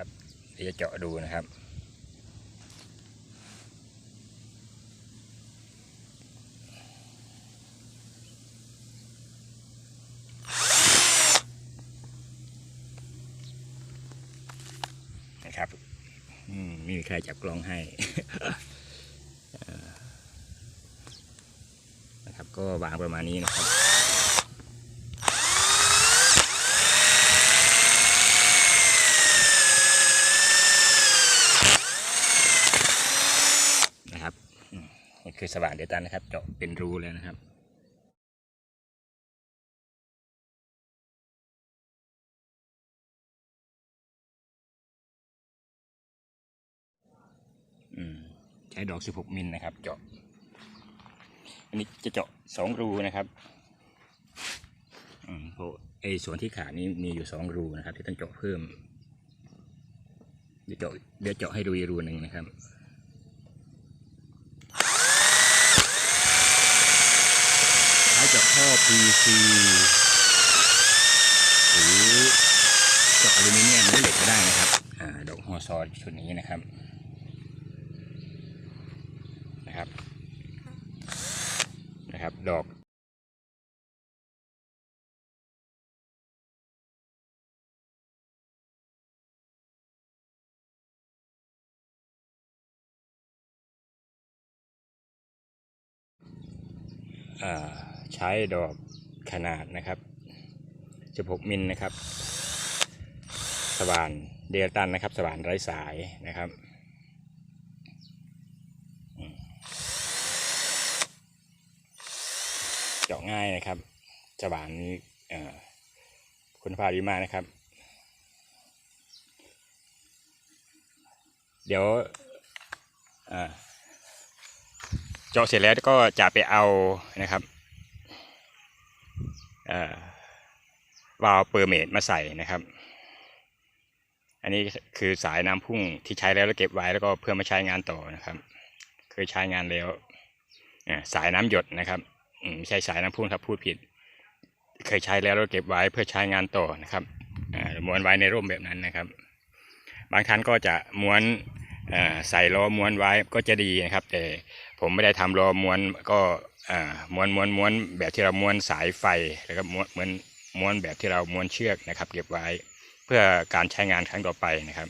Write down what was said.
ครับเดี๋ยวจะเจาะดูนะครับ นะครับมไม่มีใครจับกล้องให้นะครับก็วางประมาณนี้นะครับอืมนี่ คือสว่านเดตันนะครับ เจาะเป็นรูเลยนะครับใช้ดอก 16 มิลนะครับ เจาะ อันนี้จะเจาะสองรูนะครับอืมเพราะไอ้ส่วนที่ขาดนี้มีอยู่สองรูนะครับ ที่ต้องเจาะเพิ่ม เดี๋ยวเจาะเดี๋ยวเจาะให้ดูอีกรูหนึ่งนะครับ 5PC หรือเจาะอลูมิเนียมหรือเหล็กก็ได้นะครับอ่าดอกฮอซอชุดนี้นะครับนะครับนะครับ ดอกอ่า ใช้ดอกขนาดนะครับ 16 มิลนะครับ สว่านเดลตันนะครับ สว่านไร้สายนะครับเจาะง่ายนะครับ สว่านนี้คุณภาพดีมากนะครับ เดี๋ยวเจาะเสร็จแล้วก็จะไปเอานะครับ วาล์วเปอร์เมดมาใส่นะครับ อันนี้คือสายน้ำพุ่งที่ใช้แล้วแล้วเก็บไว้แล้วก็เพื่อมาใช้งานต่อนะครับ เคยใช้งานแล้วสายน้ำหยดนะครับไม่ใช่สายน้ำพุ่งครับพูดผิด เคยใช้แล้วเราเก็บไว้เพื่อใช้งานต่อนะครับม้วนไว้ในร่มแบบนั้นนะครับ บางท่านก็จะม้วน ใส่ล้อม้วนไว้ก็จะดีนะครับ แต่ผมไม่ได้ทำล้อม้วนก็ม้วนม้วนม้วนแบบที่เราม้วนสายไฟแล้วก็ม้วนเหมือนม้วนแบบที่เราม้วนเชือกนะครับ เก็บไว้เพื่อการใช้งานครั้งต่อไปนะครับ